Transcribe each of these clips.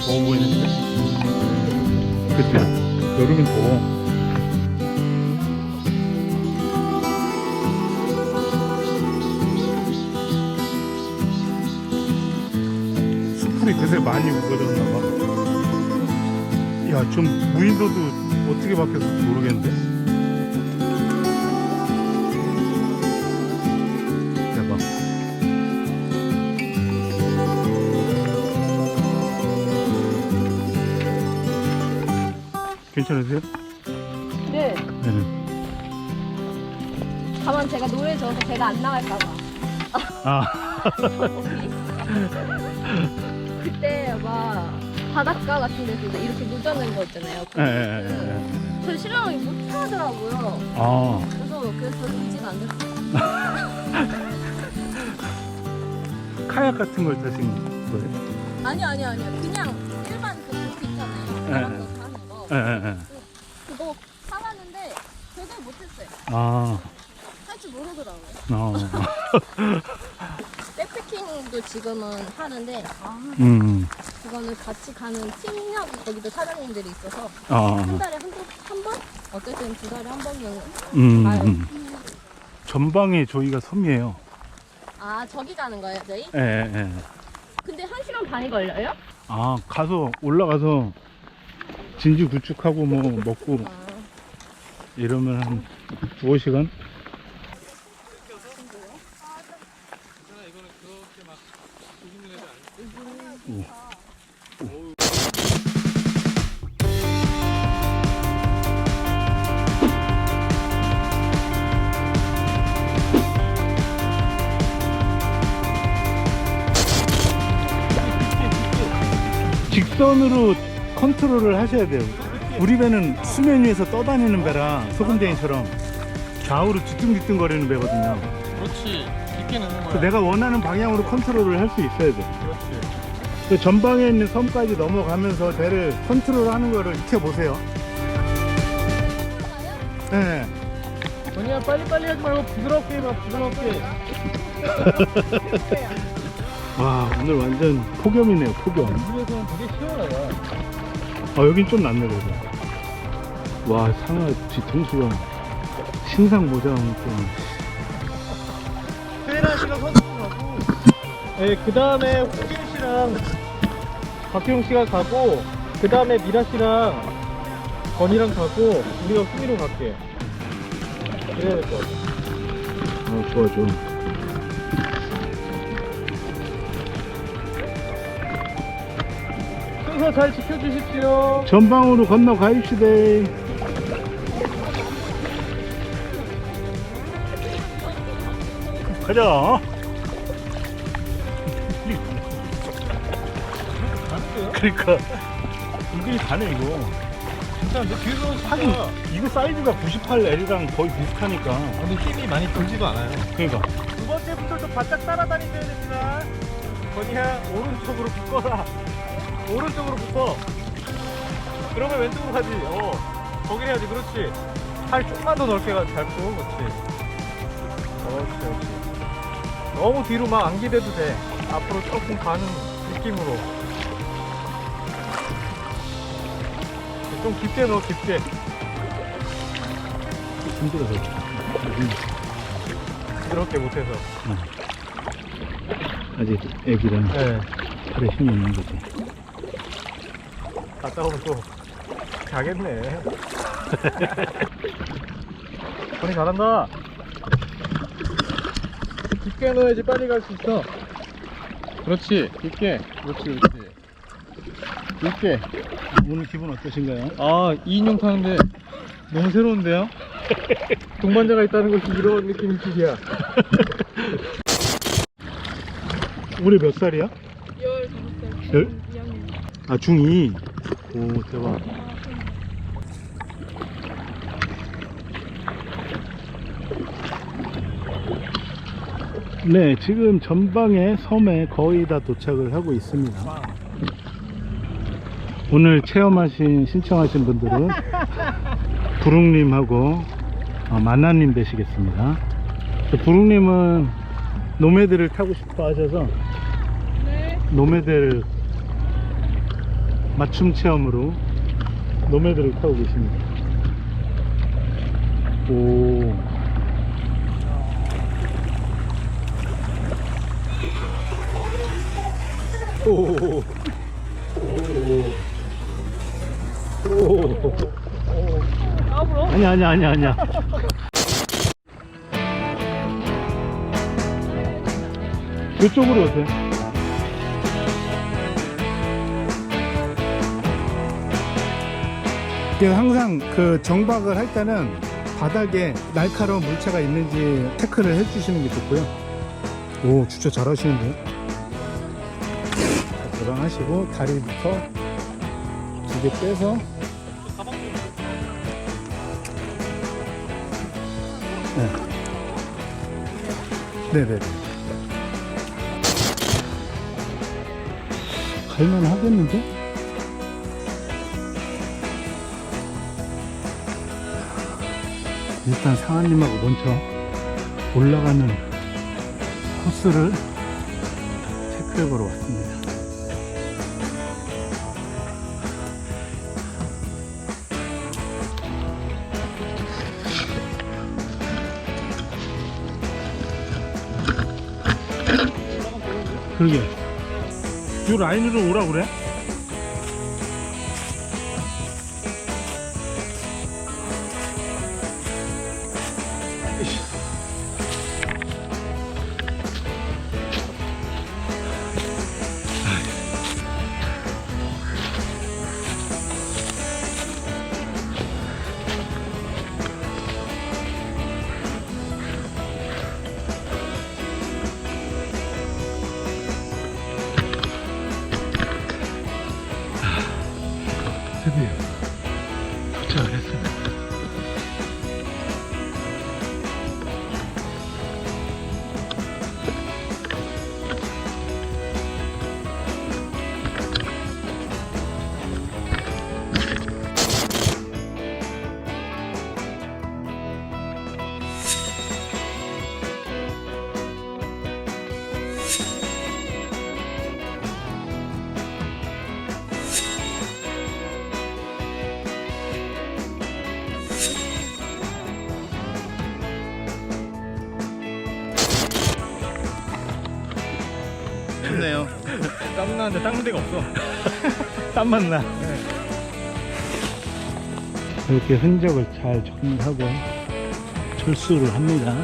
더워 보이는데? 그때 여름엔 더워. 숯불이 그새 많이 우거졌나봐. 야, 좀 무인도도 어떻게 바뀌었을지 모르겠는데? 괜찮으세요? 네. 네네. 다만 제가 노래 져서 제가 안 나갈까봐. 아, 그때 막 바닷가 같은 데서 이렇게 묻어는 거 있잖아요. 예, 예, 예, 예. 저 신랑이 못 하더라고요. 아, 그래서 그래서 의지가 안 됐어요. 카약 같은 걸 타신 거예요? 아니 아니 아니 그냥 일반 그 보트 있잖아요. 네. 거. 예, 예, 예. 그거 타봤는데 제대로 못했어요. 아, 할 줄 모르더라고요. 어. 백패킹도 지금은 하는데 아 음, 그거는 같이 가는 팀하고 거기도 사장님들이 있어서 아, 한 달에 한, 번- 한 번? 어쨌든 두 달에 한 번은 음. 음. 전방에 저희가 섬이에요. 아 저기 가는 거예요 저희? 예, 예, 예. 근데 한 시간 반이 걸려요? 아, 가서, 올라가서 진지 구축하고 뭐 먹고 아, 이러면 한 두어 시간? 오. 직선으로 컨트롤을 하셔야 돼요. 우리 배는 수면 위에서 떠다니는 배라 소금쟁이처럼 좌우로 뒤뚱뒤뚱 거리는 배거든요. 그렇지 깊게 넣는 거야 내가 원하는 방향으로 컨트롤을 할 수 있어야 돼. 그렇지 그 전방에 있는 섬까지 넘어가면서 배를 컨트롤하는 거를 익혀보세요. 네. 건이야 빨리빨리 하지 말고 부드럽게 해봐 부드럽게 와 오늘 완전 폭염이네요 폭염. 우주에서는 되게 시원하다 아 여긴 좀 낫네 그래도. 와 상하 뒤통수가 신상 모자 좀. 세나 씨가 선수 가고 네그 다음에 호진 씨랑 박효영 씨가 가고 그 다음에 미라 씨랑 건이랑 가고 우리가 수미로 갈게 그래야 될 것 같아 아 좋아 좋아. 순서 잘 지켜주십시오 전방으로 건너 가입시다. 가자. 그러니까 이게 가네 이거. 진짜 근데 뒤에서 하긴 이거 사이즈가 98L이랑 거의 비슷하니까. 근데 힘이 많이 들지도 않아요 그러니까 두 번째부터도 바짝 따라다니셔야 됩니다. 건이야 오른쪽으로 붙어라. 오른쪽으로 붙어. 그러면 왼쪽으로 가지. 어. 거기 해야지. 그렇지. 팔 조금만 더 넓게 가. 잘 푸. 그렇지. 그렇지. 그렇지. 너무 뒤로 막 안 기대도 돼. 앞으로 조금 가는 느낌으로. 좀 깊게 넣어. 깊게. 힘들어서. 부드럽게 못해서. 아직 애기랑 네. 팔에 힘이 있는 거지. 갔다 오면 또 가겠네. 건이 잘한다. 깊게 넣어야지 빨리 갈 수 있어. 그렇지, 깊게. 그렇지, 그렇지. 깊게. 오늘 기분 어떠신가요? 아, 2인용 타는데 너무 새로운데요? 동반자가 있다는 것이 이런 느낌이 특이야. 올해 몇 살이야? 15살. 열? 아 중2 오 대박. 네 지금 전방의 섬에 거의 다 도착을 하고 있습니다. 오늘 체험하신 신청하신 분들은 부릉님하고 어, 만나님 되시겠습니다. 부릉님은 노매드를 타고 싶어 하셔서 노매드를 맞춤 체험으로 노매드를 타고 계십니다. 오. 오. 오. 오. 아니야, 아니야, 아니야, 아니야. 이쪽으로 오세요. 그래서 항상 그 정박을 할 때는 바닥에 날카로운 물체가 있는지 체크를 해주시는 게 좋고요. 오, 진짜 잘하시는데요? 자, 도랑하시고 다리부터 두 개 빼서 네. 네네네. 갈만 하겠는데? 일단 상한님하고 먼저 올라가는 코스를 체크해보러 왔습니다. 그러게. 이 라인으로 오라 그래? 나는데 닦는 데가 없어. 땀만 나. 이렇게 흔적을 잘 정리하고 철수를 합니다.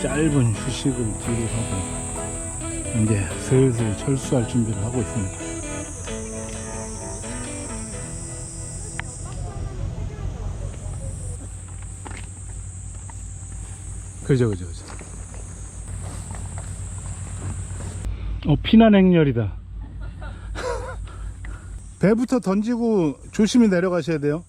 짧은 휴식을 뒤로 하고 이제 슬슬 철수할 준비를 하고 있습니다. 그죠, 그죠, 그죠. 어, 피난 행렬이다. 배부터 던지고 조심히 내려가셔야 돼요.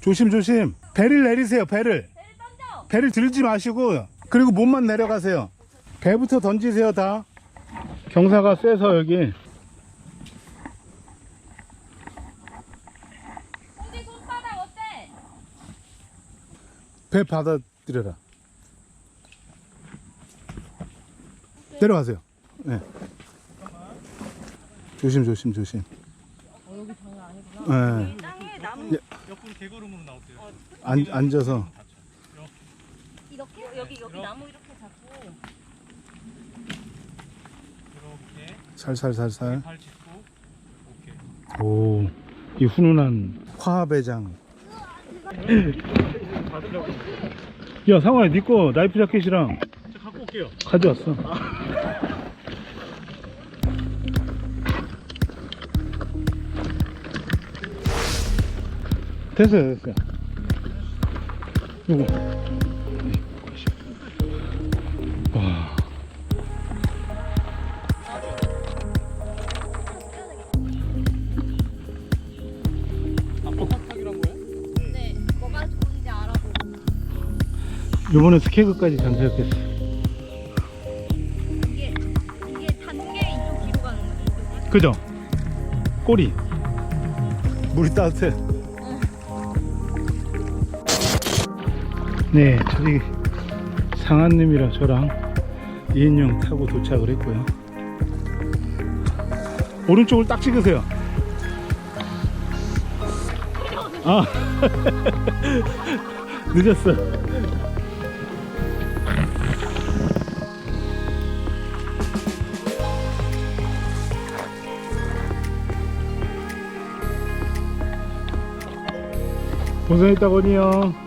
조심, 조심. 배를 내리세요, 배를. 배를 들지 마시고, 그리고 몸만 내려가세요. 배부터 던지세요, 다. 경사가 세서 여기. 배 받아들여라. 내려가세요. 네. 조심, 조심, 조심. 여기 장난 아니구나. 네. 개걸음으로 나올게요. 앉, 앉아서. 이렇게 여기 여기 나무 이렇게 잡고 이렇게 살살살살. 발 짚고 오케이. 오, 이 훈훈한 화합의장. 받으려고. 야, 상화야, 니거 나이프 자켓이랑 저 갖고 올게요. 가져왔어. 됐어요, 됐어요. 요거. 와. 요번에 스케그까지 장착했어. 이게 이게 단계 이쪽 뒤로 가는 거죠. 그죠? 꼬리. 물이 따뜻해. 네, 저기 상한님이랑 저랑 이인용 타고 도착을 했고요. 오른쪽을 딱 찍으세요. 아, 늦었어. 고생했다, 건이요.